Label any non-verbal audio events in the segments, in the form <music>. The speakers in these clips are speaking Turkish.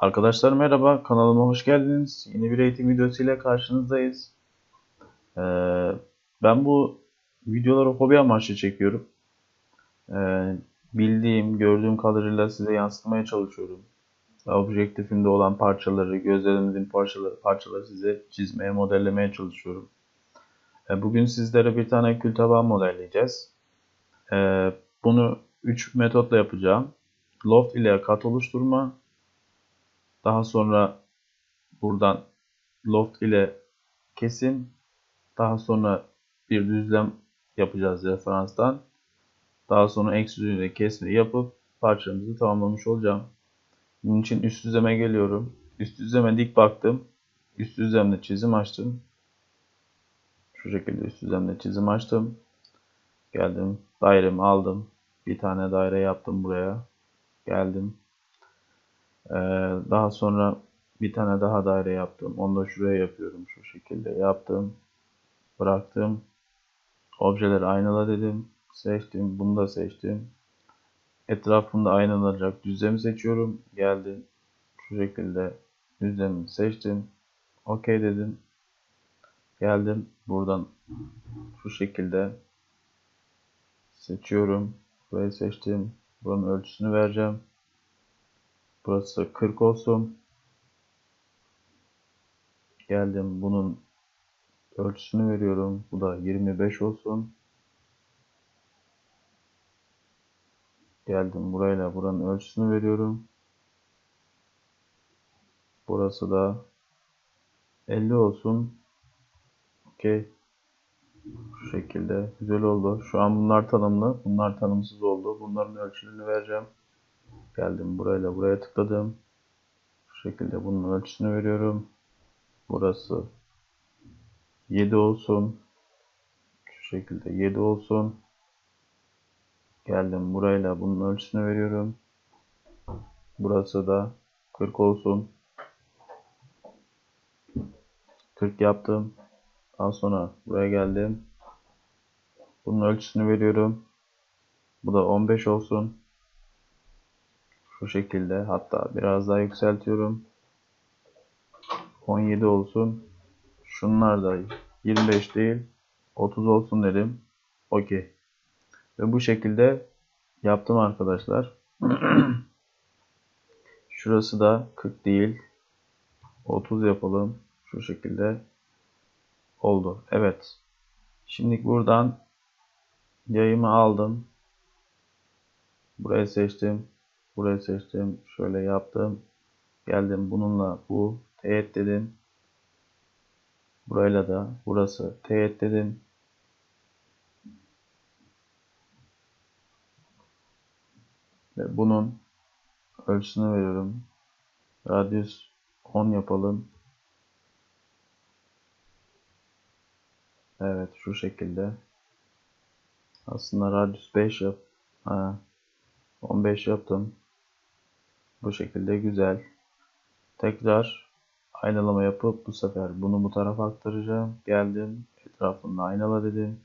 Arkadaşlar merhaba, kanalıma hoş geldiniz. Yeni bir eğitim videosu ile karşınızdayız. Ee, ben bu videoları hobi amaçlı çekiyorum. Ee, bildiğim, gördüğüm kadarıyla size yansıtmaya çalışıyorum. Objektifimde olan parçaları, gözlerimizin parçaları, parçaları size çizmeye, modellemeye çalışıyorum. Ee, bugün sizlere bir tane kül tabağı modelleyeceğiz. Ee, bunu 3 metotla yapacağım. Loft ile kat oluşturma, daha sonra buradan loft ile kesim. Daha sonra bir düzlem yapacağız referanstan. Daha sonra eksi ile kesme yapıp parçamızı tamamlamış olacağım. Bunun için üst düzleme geliyorum. Üst düzleme dik baktım. Üst düzlemde çizim açtım. Şu şekilde üst düzlemde çizim açtım. Geldim dairemi aldım. Bir tane daire yaptım buraya. Geldim ee, daha sonra bir tane daha daire yaptım. Onu da şuraya yapıyorum. Şu şekilde yaptım. Bıraktım. Objeleri aynala dedim. Seçtim. Bunu da seçtim. Etrafında aynalanacak düzlemi seçiyorum. Geldim. Şu şekilde düzlemi seçtim. OK dedim. Geldim. Buradan şu şekilde seçiyorum. Burayı seçtim. Buranın ölçüsünü vereceğim. Burası 40 olsun. Geldim bunun ölçüsünü veriyorum. Bu da 25 olsun. Geldim burayla buranın ölçüsünü veriyorum. Burası da 50 olsun. Okey. Şu şekilde güzel oldu. Şu an bunlar tanımlı. Bunlar tanımsız oldu. Bunların ölçülerini vereceğim. Geldim burayla buraya tıkladım. Şu şekilde bunun ölçüsünü veriyorum. Burası 7 olsun. Şu şekilde 7 olsun. Geldim burayla bunun ölçüsünü veriyorum. Burası da 40 olsun. 40 yaptım. Daha sonra buraya geldim. Bunun ölçüsünü veriyorum. Bu da 15 olsun. Şu şekilde hatta biraz daha yükseltiyorum. 17 olsun. Şunlar da 25 değil 30 olsun dedim. Okey. Ve bu şekilde yaptım arkadaşlar. <clears throat> Şurası da 40 değil. 30 yapalım. Şu şekilde oldu. Evet. Şimdi buradan yayımı aldım. Burayı seçtim. Burayı seçtim. Şöyle yaptım. Geldim bununla bu teğet dedim. Burayla da burası teğet dedim. Ve bunun ölçüsünü veriyorum. Radius 10 yapalım. Evet şu şekilde. Aslında radius 5 yap. Ha, 15 yaptım. Bu şekilde güzel. Tekrar aynalama yapıp bu sefer bunu bu tarafa aktaracağım. Geldim. Etrafında aynala dedim.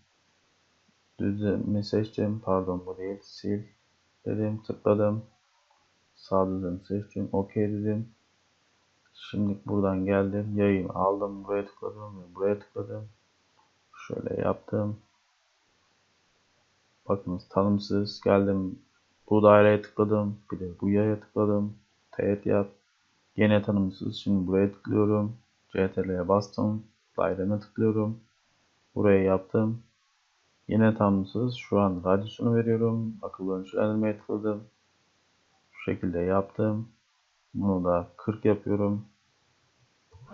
Düzlemi seçtim. Pardon bu değil. Sil dedim. Tıkladım. Sağ düzlemi seçtim. OK dedim. Şimdi buradan geldim. Yayımı aldım. Buraya tıkladım. Buraya tıkladım. Şöyle yaptım. Bakınız tanımsız. Geldim bu daireye tıkladım. Bir de bu yaya tıkladım. Teğet yap. Yine tanımsız. Şimdi buraya tıklıyorum. CTRL'ye bastım. Daireme tıklıyorum. Buraya yaptım. Yine tanımsız. Şu an radyusunu veriyorum. Akıllı ölçülendirmeye tıkladım. Şu şekilde yaptım. Bunu da 40 yapıyorum.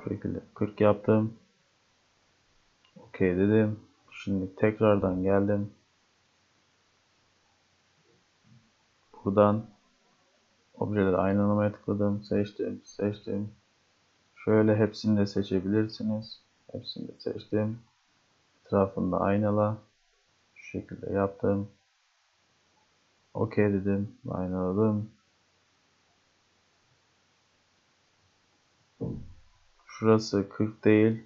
Şu şekilde 40 yaptım. OK dedim. Şimdi tekrardan geldim. Buradan objeleri aynalamaya tıkladım. Seçtim. Seçtim. Şöyle hepsini de seçebilirsiniz. Hepsini de seçtim. Etrafında aynala. Şu şekilde yaptım. OK dedim. Aynaladım. Şurası 40 değil.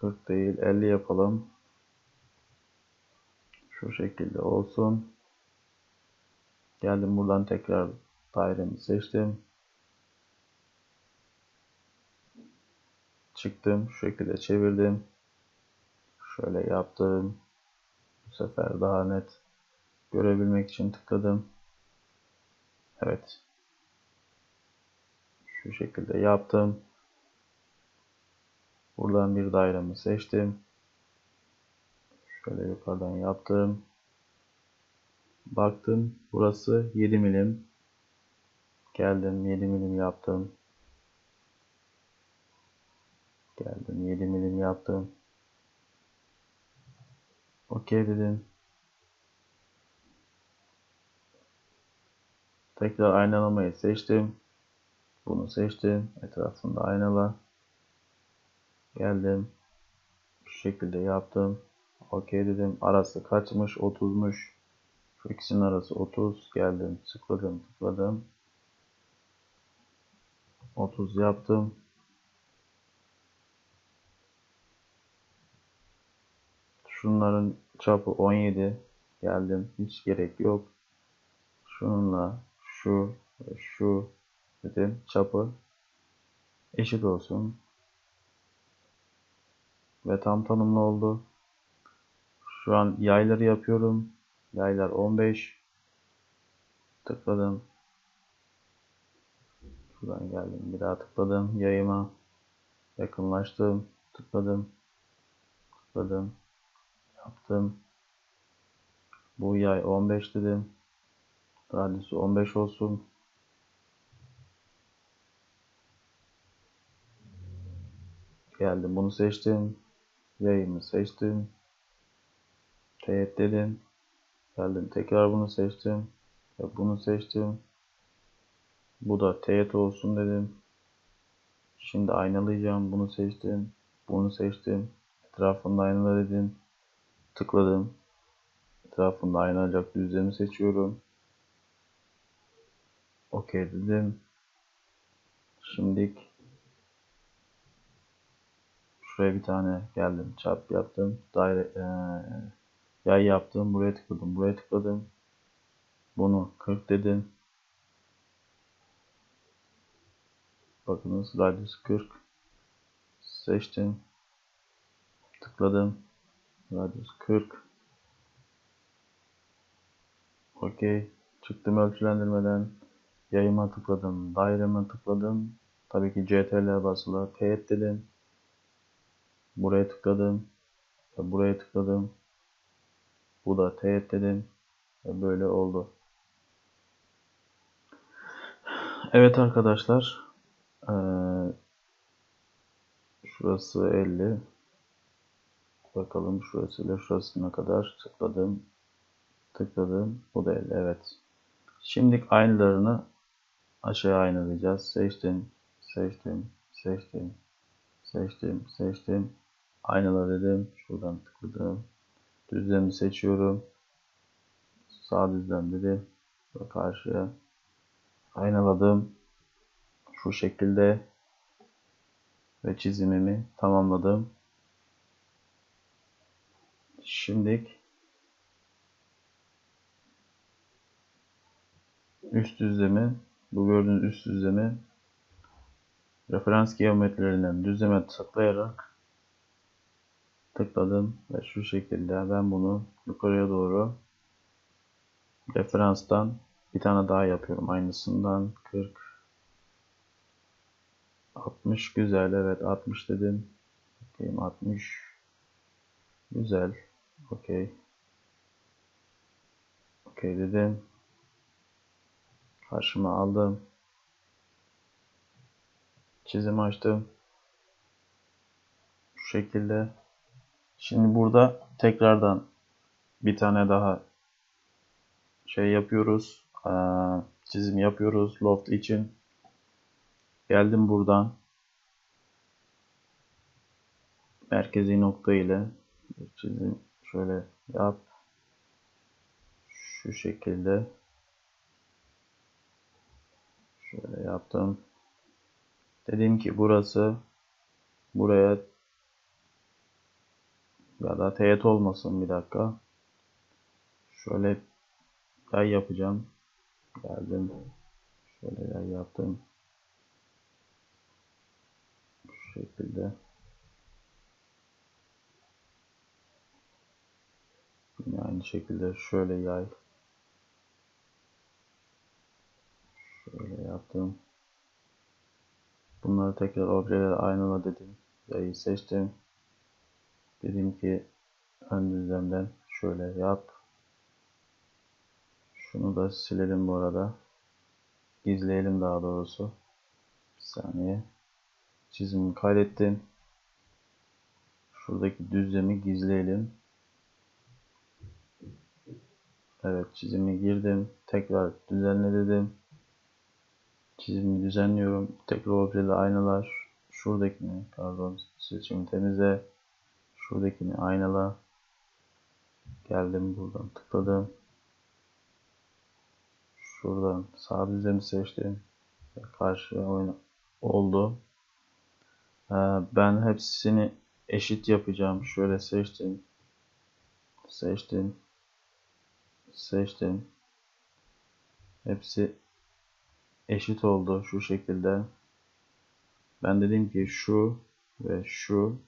40 değil 50 yapalım. Şu şekilde olsun. Geldim buradan tekrar Dairemi seçtim. Çıktım. Şu şekilde çevirdim. Şöyle yaptım. Bu sefer daha net görebilmek için tıkladım. Evet. Şu şekilde yaptım. Buradan bir dairemi seçtim. Şöyle yukarıdan yaptım. Baktım. Burası 7 milim. Geldim 7 milim yaptım. Geldim 7 milim yaptım. Okey dedim. Tekrar aynalamayı seçtim. Bunu seçtim. Etrafında aynala. Geldim. Şu şekilde yaptım. Okey dedim. Arası kaçmış? 30'muş. Şu ikisinin arası 30. Geldim. Tıkladım. Tıkladım. 30 yaptım. Şunların çapı 17. Geldim. Hiç gerek yok. Şununla şu ve şu dedim. Çapı eşit olsun. Ve tam tanımlı oldu. Şu an yayları yapıyorum. Yaylar 15. Tıkladım. Şuradan geldim. Bir daha tıkladım. Yayıma yakınlaştım. Tıkladım. Tıkladım. Yaptım. Bu yay 15 dedim. Radyosu 15 olsun. Geldim. Bunu seçtim. Yayımı seçtim. Teğet dedim. Geldim. Tekrar bunu seçtim. Ve bunu seçtim. Bu da teğet olsun dedim. Şimdi aynalayacağım. Bunu seçtim. Bunu seçtim. Etrafında aynala dedim. Tıkladım. Etrafında aynalayacak düzlemi seçiyorum. Okey dedim. Şimdilik şuraya bir tane geldim. Çarp yaptım. Daire ee, yay yaptım. Buraya tıkladım. Buraya tıkladım. Bunu 40 dedim. Bakınız radyus 40. Seçtim. Tıkladım. Radyus 40. Okey. Çıktım ölçülendirmeden. Yayıma tıkladım. Daireme tıkladım. Tabii ki CTRL basılı. Teğet dedim. Buraya tıkladım. Buraya tıkladım. Bu da teğet dedim. Ve böyle oldu. Evet arkadaşlar. Ee, şurası 50. Bakalım şurasıyla şurasına kadar tıkladım. Tıkladım. Bu da 50. Evet. Şimdi aynılarını aşağı aynalayacağız. Seçtim. Seçtim. Seçtim. Seçtim. Seçtim. Aynala dedim. Şuradan tıkladım. Düzlemi seçiyorum. Sağ düzlem dedim. Ve karşıya aynaladım. Şu şekilde ve çizimimi tamamladım. Şimdi üst düzlemi bu gördüğünüz üst düzlemi referans geometrilerinden düzleme tıklayarak tıkladım ve şu şekilde ben bunu yukarıya doğru referanstan bir tane daha yapıyorum. Aynısından 40 60 güzel evet 60 dedim. Bakayım 60 güzel okey. Okey dedim. Karşıma aldım. Çizim açtım. Şu şekilde şimdi burada tekrardan bir tane daha şey yapıyoruz. Çizim yapıyoruz loft için. Geldim buradan. Merkezi nokta ile çizim şöyle yap. Şu şekilde. Şöyle yaptım. Dedim ki burası buraya ya da teğet olmasın bir dakika şöyle yay yapacağım geldim Şöyle yay yaptım. Şu şekilde. Yine aynı şekilde şöyle yay. Şöyle yaptım. Bunları tekrar objeler aynala dedim. Yayı seçtim. Dedim ki ön düzlemden şöyle yap. Şunu da silelim bu arada. Gizleyelim daha doğrusu. Bir saniye. Çizimi kaydettim. Şuradaki düzlemi gizleyelim. Evet çizimi girdim. Tekrar düzenle dedim. Çizimi düzenliyorum. Tekrar objeli aynalar. Şuradakini pardon seçimi temizle. Şuradakini aynala. Geldim buradan tıkladım. Şuradan sağ düzlemi seçtim. Karşı oyun oldu. Ee, ben hepsini eşit yapacağım. Şöyle seçtim. Seçtim. Seçtim. Hepsi eşit oldu şu şekilde. Ben dedim ki şu ve şu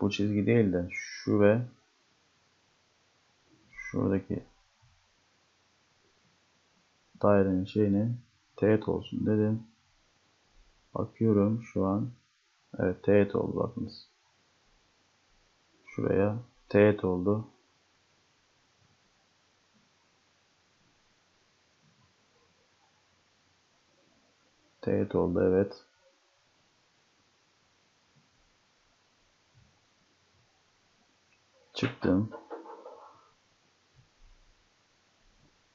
bu çizgi değil de şu ve şuradaki dairenin şeyini teğet olsun dedim. Bakıyorum şu an. Evet teğet oldu bakınız. Şuraya teğet oldu. Teğet oldu evet. Çıktım.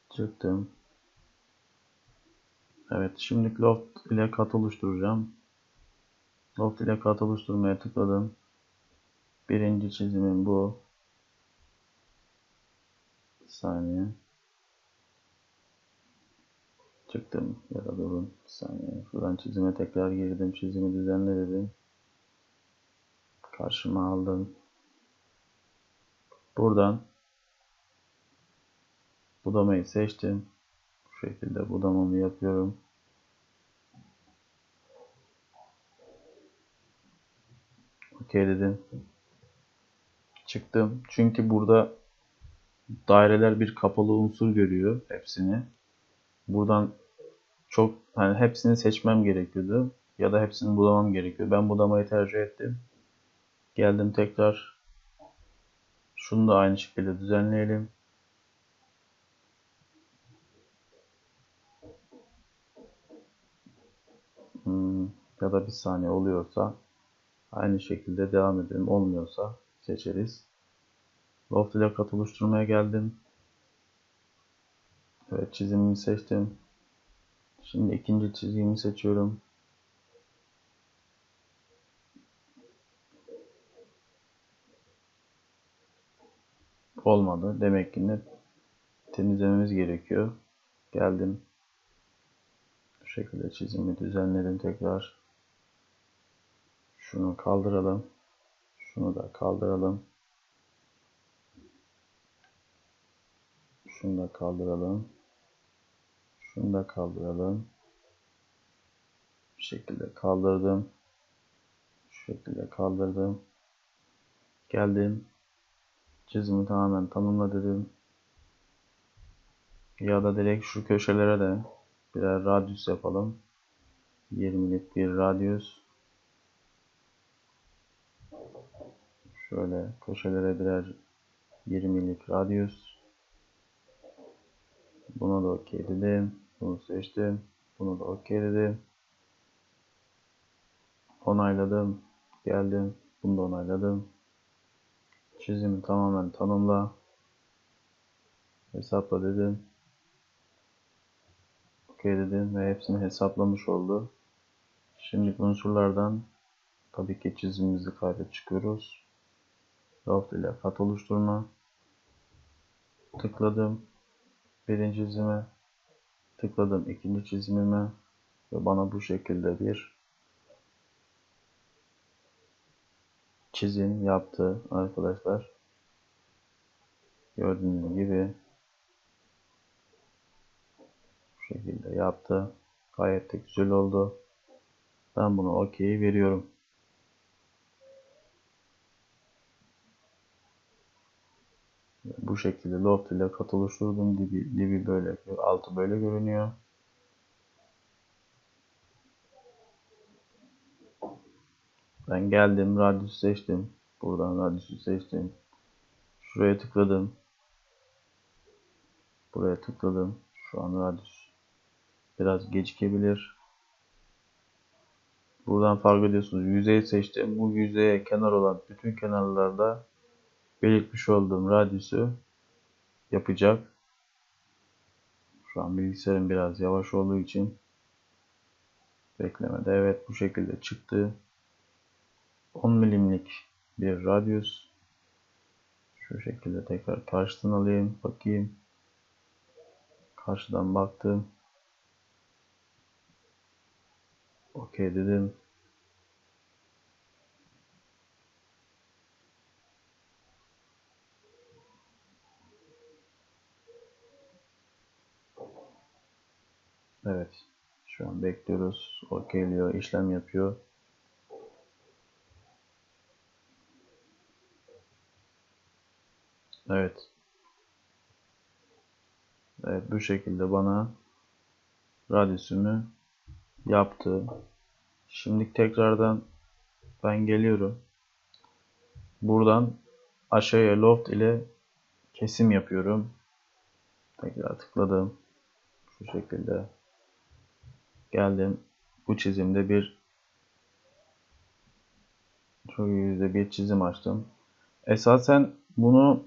Çıktım. Evet şimdi loft ile kat oluşturacağım. Loft ile kat oluşturmaya tıkladım. Birinci çizimim bu. Bir saniye. Çıktım ya da durun. Bir saniye. Şuradan çizime tekrar girdim. Çizimi düzenle dedim. Karşıma aldım. Buradan budamayı seçtim. Bu şekilde budamamı yapıyorum. OK dedim. Çıktım. Çünkü burada daireler bir kapalı unsur görüyor hepsini. Buradan çok hani hepsini seçmem gerekiyordu ya da hepsini budamam gerekiyor. Ben budamayı tercih ettim. Geldim tekrar şunu da aynı şekilde düzenleyelim. Hmm, ya da bir saniye oluyorsa aynı şekilde devam edelim. Olmuyorsa seçeriz. Loft kat oluşturmaya geldim. Evet çizimimi seçtim. Şimdi ikinci çizgimi seçiyorum. Olmadı. Demek ki ne temizlememiz gerekiyor. Geldim. Bu şekilde çizimi düzenledim tekrar. Şunu kaldıralım. Şunu da kaldıralım. Şunu da kaldıralım. Şunu da kaldıralım. Bu şekilde kaldırdım. Şu şekilde kaldırdım. Geldim. Çizimi tamamen tanımla dedim. Ya da direkt şu köşelere de birer radyus yapalım. 20'lik bir radyus. Şöyle köşelere birer 20'lik radyus. Buna da OK dedim. Bunu seçtim. Bunu da OK dedim. Onayladım. Geldim. Bunu da onayladım. Çizimi tamamen tanımla. Hesapla dedim. OK dedim ve hepsini hesaplamış oldu. Şimdi unsurlardan tabii ki çizimimizi kaydedip çıkıyoruz. Loft ile kat oluşturma. Tıkladım. Birinci çizime. Tıkladım ikinci çizimime. Ve bana bu şekilde bir çizim yaptı arkadaşlar. Gördüğünüz gibi Bu şekilde yaptı. Gayet de güzel oldu. Ben bunu okey veriyorum. Bu şekilde loft ile kat oluşturdum. Dibi, dibi böyle, altı böyle görünüyor. Ben geldim, radyüsü seçtim. Buradan radyüsü seçtim. Şuraya tıkladım. Buraya tıkladım. Şu an radyüs biraz gecikebilir. Buradan fark ediyorsunuz. Yüzeyi seçtim. Bu yüzeye kenar olan bütün kenarlarda belirtmiş olduğum radyüsü yapacak. Şu an bilgisayarım biraz yavaş olduğu için beklemede. Evet bu şekilde çıktı. 10 milimlik bir radyüs. Şu şekilde tekrar karşıdan alayım. Bakayım. Karşıdan baktım. Okey dedim. Evet. Şu an bekliyoruz. Okeyliyor, işlem yapıyor. Evet. Evet bu şekilde bana radyüsümü yaptı. Şimdi tekrardan ben geliyorum. Buradan aşağıya loft ile kesim yapıyorum. Tekrar tıkladım. Şu şekilde geldim. Bu çizimde bir çok yüzde bir çizim açtım. Esasen bunu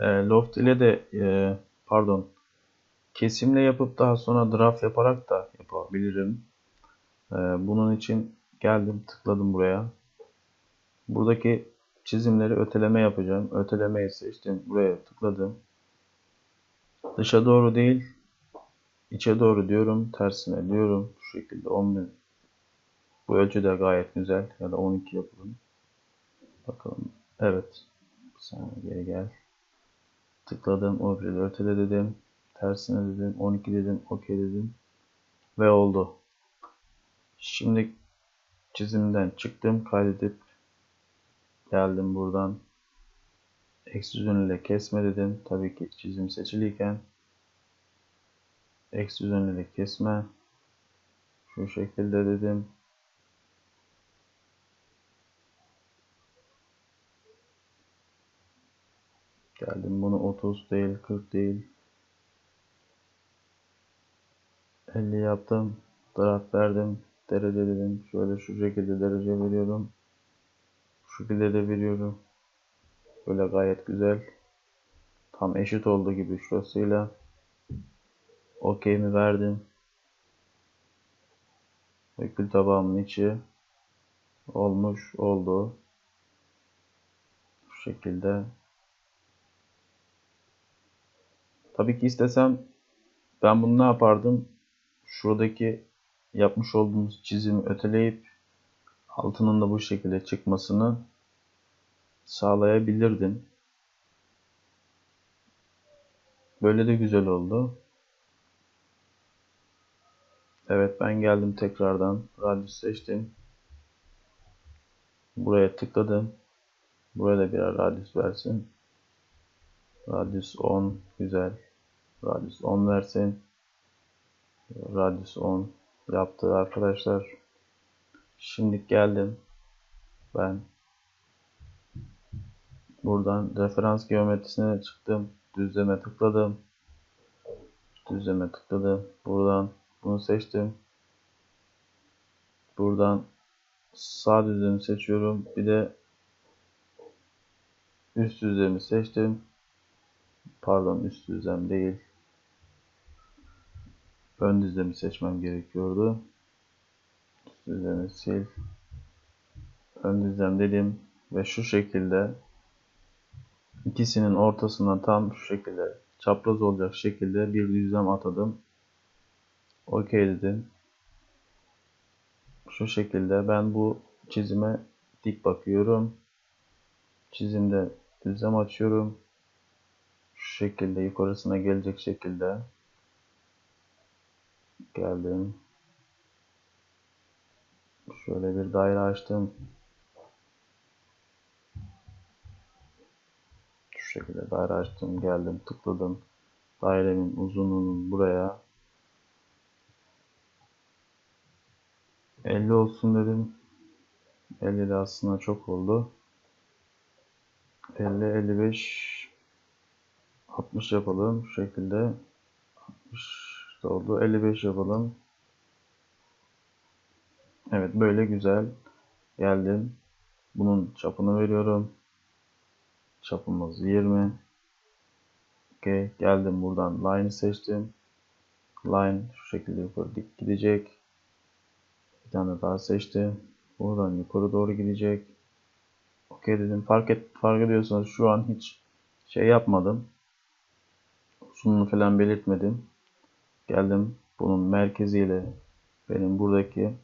e, loft ile de e, pardon kesimle yapıp daha sonra draft yaparak da yapabilirim. E, bunun için geldim tıkladım buraya. Buradaki çizimleri öteleme yapacağım. Ötelemeyi seçtim. Buraya tıkladım. Dışa doğru değil içe doğru diyorum. Tersine diyorum. Şu şekilde 10 bin. Bu ölçü de gayet güzel. Ya da 12 yapalım. Bakalım. Evet. Bir saniye geri gel. Tıkladım. Objeyi ötele dedim. Tersine dedim. 12 dedim. OK dedim. Ve oldu. Şimdi çizimden çıktım. Kaydedip geldim buradan. Ekstrüzyon ile kesme dedim. Tabii ki çizim seçiliyken ekstrüzyon ile kesme şu şekilde dedim. Geldim bunu 30 değil 40 değil 50 yaptım. Taraf verdim. Derece dedim. Şöyle şu şekilde derece veriyorum. Şu şekilde de veriyorum. Böyle gayet güzel. Tam eşit oldu gibi şurasıyla. OK'mi verdim. Ve kül tabağımın içi olmuş oldu. Şu şekilde. Tabii ki istesem ben bunu ne yapardım? Şuradaki yapmış olduğumuz çizimi öteleyip altının da bu şekilde çıkmasını sağlayabilirdim. Böyle de güzel oldu. Evet ben geldim tekrardan. Radyüs seçtim. Buraya tıkladım. Buraya da birer radyüs versin. Radyüs 10 güzel. Radyüs 10 versin. Radyüs 10 yaptı arkadaşlar. Şimdi geldim. Ben buradan referans geometrisine çıktım. Düzleme tıkladım. Düzleme tıkladım. Buradan bunu seçtim. Buradan sağ düzlemi seçiyorum. Bir de üst düzlemi seçtim. Pardon üst düzlem değil. Ön düzlemi seçmem gerekiyordu. Üst düzlemi sil. Ön düzlem dedim ve şu şekilde ikisinin ortasına tam şu şekilde çapraz olacak şekilde bir düzlem atadım. OK dedim. Şu şekilde ben bu çizime dik bakıyorum. Çizimde düzlem açıyorum. Şu şekilde yukarısına gelecek şekilde Geldim. Şöyle bir daire açtım. Şu şekilde daire açtım. Geldim. Tıkladım. Dairemin uzunluğunun buraya 50 olsun dedim. 50 de aslında çok oldu. 50, 55, 60 yapalım. Şu şekilde 60 oldu. 55 yapalım. Evet böyle güzel. Geldim. Bunun çapını veriyorum. Çapımız 20. Okay. Geldim buradan line'ı seçtim. Line şu şekilde yukarı dik gidecek. Bir tane daha seçtim. Buradan yukarı doğru gidecek. Okey dedim. Fark et fark ediyorsanız şu an hiç şey yapmadım. Uzunluğunu falan belirtmedim. Geldim bunun merkeziyle benim buradaki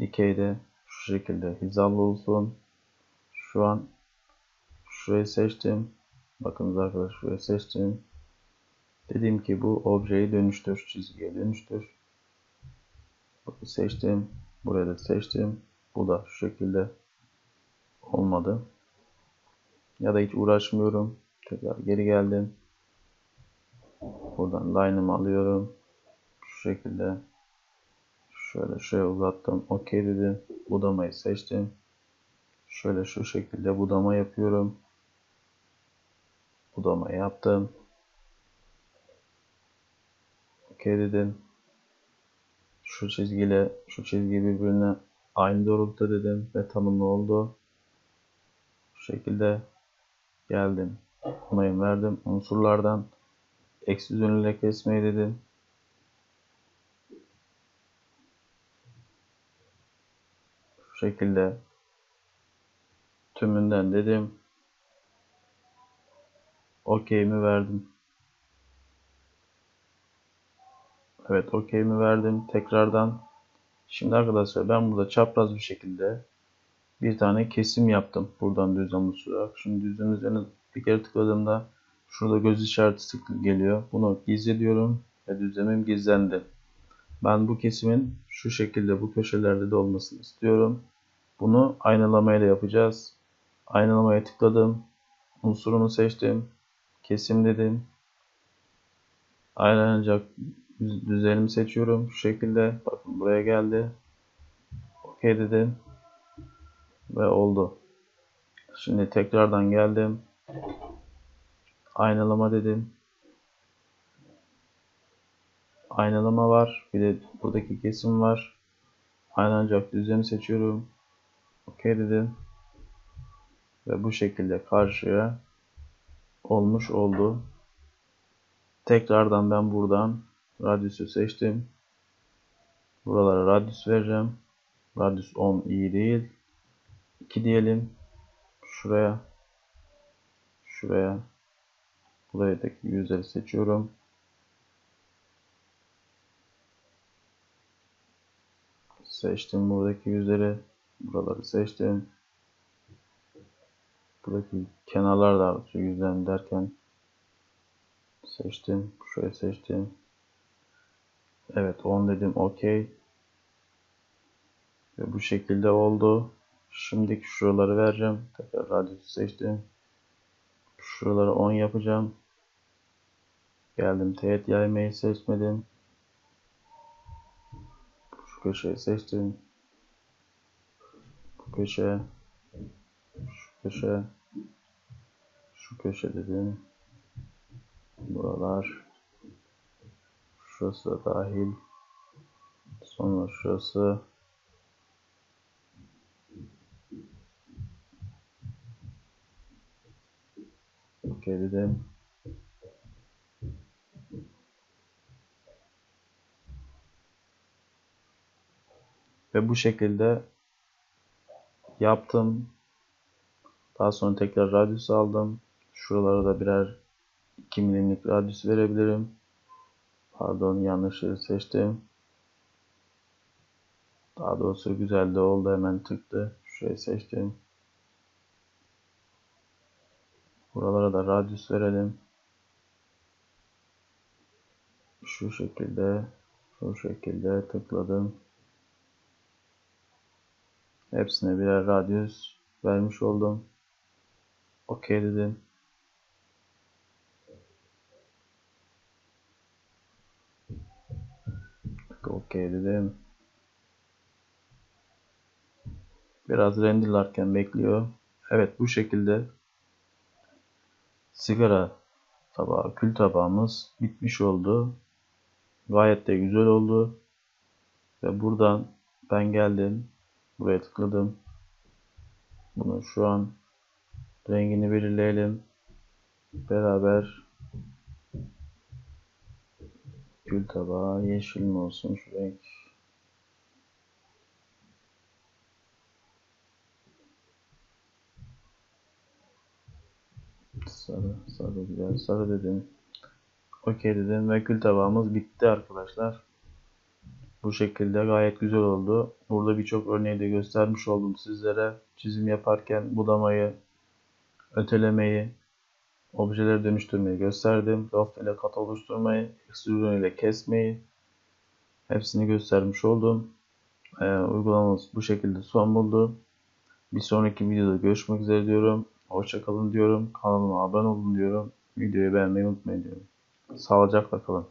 dikeyde şu şekilde hizalı olsun. Şu an şurayı seçtim. Bakınız arkadaşlar şurayı seçtim. Dedim ki bu objeyi dönüştür, çizgiye dönüştür. Bakın seçtim. Buraya seçtim. Bu da şu şekilde olmadı. Ya da hiç uğraşmıyorum. Tekrar geri geldim. Buradan line'ımı alıyorum. Şu şekilde şöyle şuraya uzattım. OK dedim. Budamayı seçtim. Şöyle şu şekilde budama yapıyorum. Budama yaptım. OK dedim. Şu çizgiyle şu çizgi birbirine aynı doğrultuda dedim ve tanımlı oldu. Bu şekilde geldim. Onayım verdim. Unsurlardan eksi yönüyle kesmeyi dedim. Şu şekilde tümünden dedim. OK'imi verdim. Evet OK'imi verdim. Tekrardan Şimdi arkadaşlar ben burada çapraz bir şekilde bir tane kesim yaptım. Buradan düzlem oluşturarak. Şimdi düzlem üzerine bir kere tıkladığımda şurada göz işareti geliyor. Bunu gizle diyorum ve düzlemim gizlendi. Ben bu kesimin şu şekilde bu köşelerde de olmasını istiyorum. Bunu aynalamayla yapacağız. Aynalamaya tıkladım. Unsurunu seçtim. Kesim dedim. Aynalanacak düzenimi seçiyorum. Şu şekilde. Bakın buraya geldi. OK dedim. Ve oldu. Şimdi tekrardan geldim. Aynalama dedim. Aynalama var. Bir de buradaki kesim var. Aynanacak düzeni seçiyorum. OK dedim. Ve bu şekilde karşıya olmuş oldu. Tekrardan ben buradan Radyüsü seçtim. Buralara radyüs vereceğim. Radyüs 10 iyi değil. 2 diyelim. Şuraya. Şuraya. Buraya da seçiyorum. Seçtim buradaki yüzleri. Buraları seçtim. Buradaki kenarlar da yüzden derken seçtim. Şuraya seçtim. Evet 10 dedim okey. Ve bu şekilde oldu. Şimdiki şuraları vereceğim. Tekrar radyüsü seçtim. Şuraları 10 yapacağım. Geldim teğet yaymayı seçmedim. Şu köşeyi seçtim. Bu köşe. Şu köşe. Şu köşe dedim. Buralar. Şurası da dahil. Sonra şurası. Okey dedim. Ve bu şekilde yaptım. Daha sonra tekrar radyüs aldım. Şuralara da birer 2 milimlik radyüs verebilirim. Pardon yanlış seçtim. Daha doğrusu güzel de oldu hemen tıktı. Şurayı seçtim. Buralara da radyüs verelim. Şu şekilde Bu şekilde tıkladım. Hepsine birer radyüs vermiş oldum. OK dedim. OK dedim. Biraz renderlarken bekliyor. Evet bu şekilde sigara tabağı, kül tabağımız bitmiş oldu. Gayet de güzel oldu. Ve buradan ben geldim. Buraya tıkladım. Bunu şu an rengini belirleyelim. Beraber gül tabağı yeşil mi olsun şu renk? Sarı, sarı güzel. Sarı dedim. Okey dedim ve kül tabağımız bitti arkadaşlar. Bu şekilde gayet güzel oldu. Burada birçok örneği de göstermiş oldum sizlere. Çizim yaparken budamayı, ötelemeyi, objeleri dönüştürmeyi gösterdim. Loft ile kat oluşturmayı, ekstrüzyon ile kesmeyi hepsini göstermiş oldum. Ee, uygulamamız bu şekilde son buldu. Bir sonraki videoda görüşmek üzere diyorum. Hoşçakalın diyorum. Kanalıma abone olun diyorum. Videoyu beğenmeyi unutmayın diyorum. Sağlıcakla kalın.